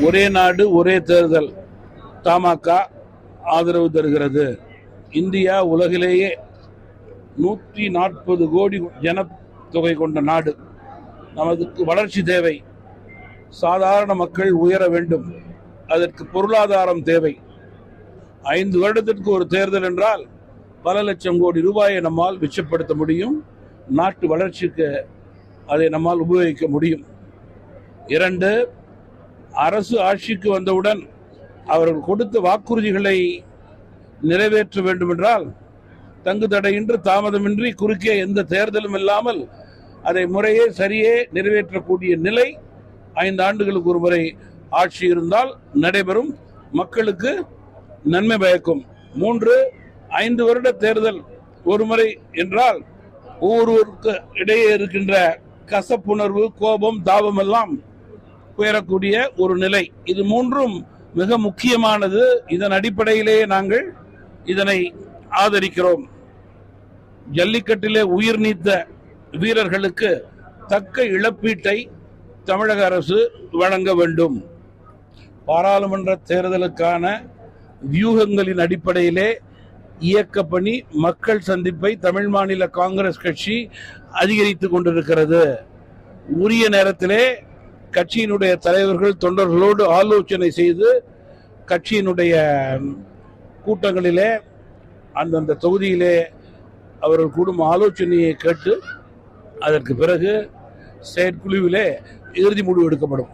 ஒரே நாடு ஒரே தேர்தல். தமாக ஆதரவு தருகிறது. இந்தியா உலகிலேயே நூற்றி நாற்பது கோடி ஜனத்தொகை கொண்ட நாடு. நமக்கு வளர்ச்சி தேவை. சாதாரண மக்கள் உயர வேண்டும். அதற்கு பொருளாதாரம் தேவை. ஐந்து வருடத்திற்கு ஒரு தேர்தல் என்றால் பல லட்சம் கோடி ரூபாயை நம்மால் மிச்சப்படுத்த முடியும். நாட்டு வளர்ச்சிக்கு அதை நம்மால் உபயோகிக்க முடியும். இரண்டு அரசு ஆட்சிக்கு வந்தவுடன் அவர்கள் கொடுத்த வாக்குறுதிகளை நிறைவேற்ற வேண்டுமென்றால் தங்கு தடையின்றி தாமதமின்றி குறுக்கே எந்த தேர்தலும் இல்லாமல் அதை முறையே சரியே நிறைவேற்றக்கூடிய நிலை ஐந்து ஆண்டுகளுக்கு ஒரு முறை ஆட்சி இருந்தால் நடைபெறும். மக்களுக்கு நன்மை பயக்கும். மூன்று ஐந்து வருட தேர்தல் ஒரு முறை என்றால் ஒவ்வொருவருக்கு இடையே இருக்கின்ற கசப்புணர்வு கோபம் தாபம் எல்லாம் உயரக்கூடிய ஒரு நிலை. இது மூன்றும் மிக முக்கியமானது. இதன் அடிப்படையிலேயே நாங்கள் இதனை ஆதரிக்கிறோம். ஜல்லிக்கட்டிலே உயிர் நீத்த வீரர்களுக்கு தக்க இழப்பீட்டை தமிழக அரசு வழங்க வேண்டும். பாராளுமன்ற தேர்தலுக்கான வியூகங்களின் அடிப்படையிலே இயக்க பணி மக்கள் சந்திப்பை தமிழ் மாநில காங்கிரஸ் கட்சி அதிகரித்துக் கொண்டிருக்கிறது. உரிய நேரத்திலே கட்சியினுடைய தலைவர்கள் தொண்டர்களோடு ஆலோசனை செய்து கட்சியினுடைய கூட்டங்களிலே அந்தந்த தொகுதியிலே அவர்கள் கூடும் ஆலோசனையை கேட்டு அதற்கு பிறகு செயற்குழுவிலே இறுதி முடிவு எடுக்கப்படும்.